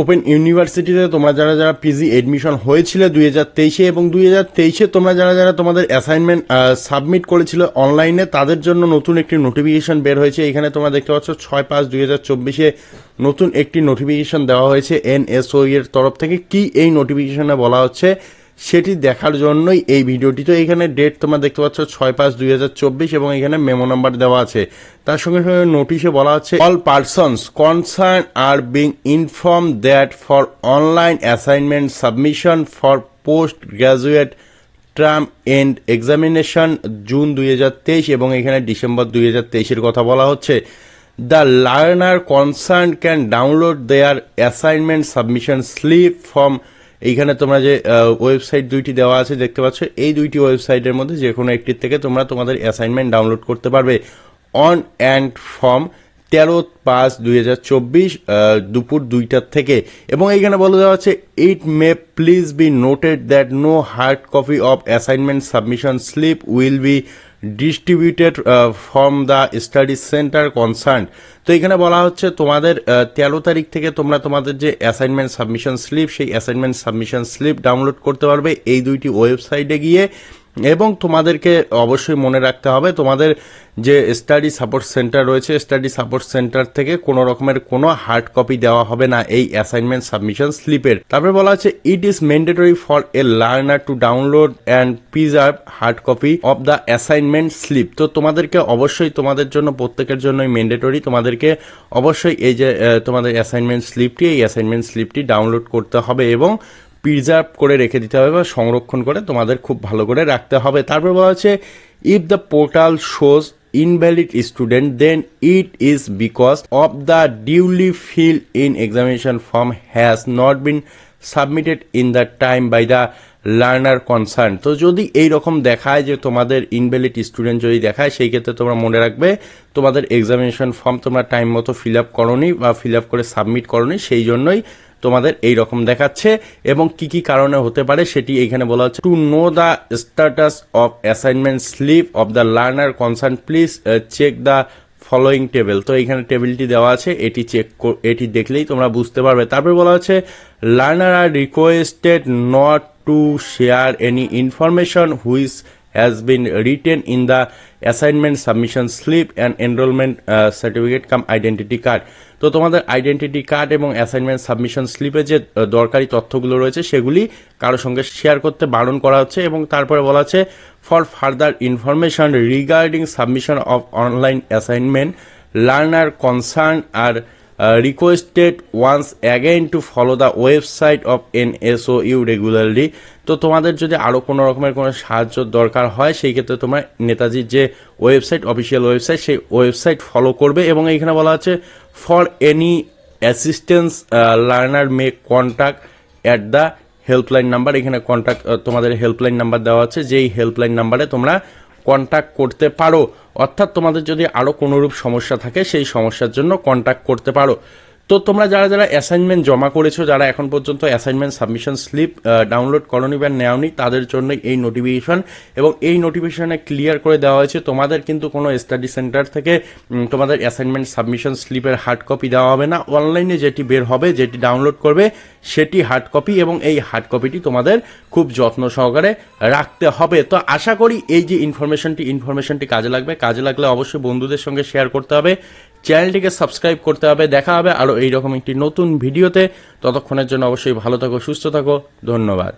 Open ইউনিভার্সিটিতে তোমরা যারা যারা পিজি এডমিশন হয়েছিল দুই হাজার তেইশে এবং দুই হাজার তেইশে তোমরা যারা যারা তোমাদের অ্যাসাইনমেন্ট সাবমিট করেছিল অনলাইনে তাদের জন্য নতুন একটি নোটিফিকেশন বের হয়েছে। এখানে তোমরা দেখতে পাচ্ছ ছয় পাঁচ দুই হাজার চব্বিশে নতুন একটি নোটিফিকেশন দেওয়া হয়েছে এনএসও এর তরফ থেকে। কি এই নোটিফিকেশনে বলা হচ্ছে? সেটি দেখার জন্যই এই ভিডিওটি। তো এখানে ডেট তোমরা দেখতে পাচ্ছ ছয় পাঁচ দুই হাজার চব্বিশ এবং এখানে মেমো নাম্বার দেওয়া আছে। তার সঙ্গে সঙ্গে নোটিশে বলা হচ্ছে all persons concerned are being informed that for online assignment submission for post graduate term end examination June দুই হাজার তেইশ এবং এখানে ডিসেম্বর দুই হাজার তেইশের কথা বলা হচ্ছে। The learner concerned can download their assignment submission slip from এইখানে তোমরা যে ওয়েবসাইট দুইটি দেওয়া আছে, দেখতে পাচ্ছ, এই দুইটি ওয়েবসাইটের মধ্যে যে কোনো একটির থেকে তোমরা তোমাদের অ্যাসাইনমেন্ট ডাউনলোড করতে পারবে। অন অ্যান্ড ফর্ম তেরো পাঁচ দুই হাজার চব্বিশ দুপুর দুইটার থেকে। এবং এইখানে বলে দেওয়া আছে it may please be noted that no hard copy of assignment submission slip will be distributed from the study centre concerned তো এখানে বলা হচ্ছে তোমাদের তেরো তারিখ থেকে তোমরা তোমাদের যে অ্যাসাইনমেন্ট সাবমিশন স্লিপ সেই অ্যাসাইনমেন্ট সাবমিশন স্লিপ ডাউনলোড করতে পারবে। এই দুইটি ওয়েবসাইটে গিয়ে এবং তোমাদেরকে অবশ্যই মনে রাখতে হবে, তোমাদের যে স্টাডি সাপোর্ট সেন্টার রয়েছে স্টাডি সাপোর্ট সেন্টার থেকে কোনো রকমের কোনো হার্ড কপি দেওয়া হবে না এই অ্যাসাইনমেন্ট সাবমিশন স্লিপের তারপরে বলা আছে it is mandatory for a learner to download and preserve hard copy of the assignment slip তো তোমাদেরকে অবশ্যই, তোমাদের জন্য, প্রত্যেকের জন্যই ম্যান্ডেটরি তোমাদেরকে অবশ্যই এই যে তোমাদের অ্যাসাইনমেন্ট স্লিপটি এই অ্যাসাইনমেন্ট স্লিপটি ডাউনলোড করতে হবে এবং প্রিজার্ভ করে রেখে দিতে হবে বা সংরক্ষণ করে তোমাদের খুব ভালো করে রাখতে হবে। তারপর বলা হচ্ছে if the portal shows invalid student, then it is because of the duly filled in examination form has not been submitted in the time by the learner concerned তো যদি এই রকম দেখায় যে তোমাদের ইনভ্যালিড স্টুডেন্ট যদি দেখায়, সেই ক্ষেত্রে তোমরা মনে রাখবে, তোমাদের এক্সামিনেশন ফর্ম তোমরা টাইম মতো ফিল আপ করনি বা ফিল আপ করে সাবমিট করনি, সেই জন্যই তোমাদের এই রকম দেখাচ্ছে এবং কি কি কারণে হতে পারে সেটি এখানে বলা হচ্ছে। To know the status of assignment slip of the learner concerned please check the following table তো এখানে টেবিলটি দেওয়া আছে, এটি চেক এটি দেখলেই তোমরা বুঝতে পারবে। তারপরে বলা হচ্ছে learner are requested not to share any information which has been written in the submission slip and enrollment uh, certificate come identity card. তো তোমাদের আইডেন্টিটি কার্ড এবং অ্যাসাইনমেন্ট সাবমিশন স্লিপে যে দরকারি তথ্যগুলো রয়েছে সেগুলি কারোর সঙ্গে শেয়ার করতে বারণ করা হচ্ছে এবং তারপরে বলা হচ্ছে for further information regarding submission of online assignment learner concerned are requested once again to follow the website of N S O U regularly তো তোমাদের যদি আরও কোনো রকমের কোনো সাহায্য দরকার হয়, সেই ক্ষেত্রে তোমরা নেতাজির যে ওয়েবসাইট অফিসিয়াল ওয়েবসাইট সেই ওয়েবসাইট ফলো করবে এবং এইখানে বলা আছে for any assistance learner may contact at the helpline number এখানে কন্ট্যাক্ট তোমাদের হেল্পলাইন নাম্বার দেওয়া আছে। যেই হেল্পলাইন নাম্বারে তোমরা কন্ট্যাক্ট করতে পারো। অর্থাৎ তোমাদের যদি আরও কোনোরূপ সমস্যা থাকে, সেই সমস্যার জন্য কন্ট্যাক্ট করতে পারো। তো তোমরা যারা যারা অ্যাসাইনমেন্ট জমা করেছ, যারা এখন পর্যন্ত অ্যাসাইনমেন্ট সাবমিশন স্লিপ ডাউনলোড করনি বা নেওনি, তাদের জন্য এই নোটিফিকেশন এবং এই নোটিফিকেশনে ক্লিয়ার করে দেওয়া হয়েছে। তোমাদের কিন্তু কোনো স্টাডি সেন্টার থেকে তোমাদের অ্যাসাইনমেন্ট সাবমিশন স্লিপের হার্ড কপি দেওয়া হবে না। অনলাইনে যেটি বের হবে, যেটি ডাউনলোড করবে, সেটি হার্ড কপি এবং এই হার্ড কপিটি তোমাদের খুব যত্ন সহকারে রাখতে হবে। তো আশা করি এই যে ইনফরমেশনটি ইনফরমেশনটি কাজে লাগবে। কাজে লাগলে অবশ্যই বন্ধুদের সঙ্গে শেয়ার করতে হবে। চ্যানেলটিকে সাবস্ক্রাইব করতে হবে। দেখা হবে আরও এইরকম একটি নতুন ভিডিওতে। ততক্ষণের জন্য অবশ্যই ভালো থাকো, সুস্থ থাকো। ধন্যবাদ।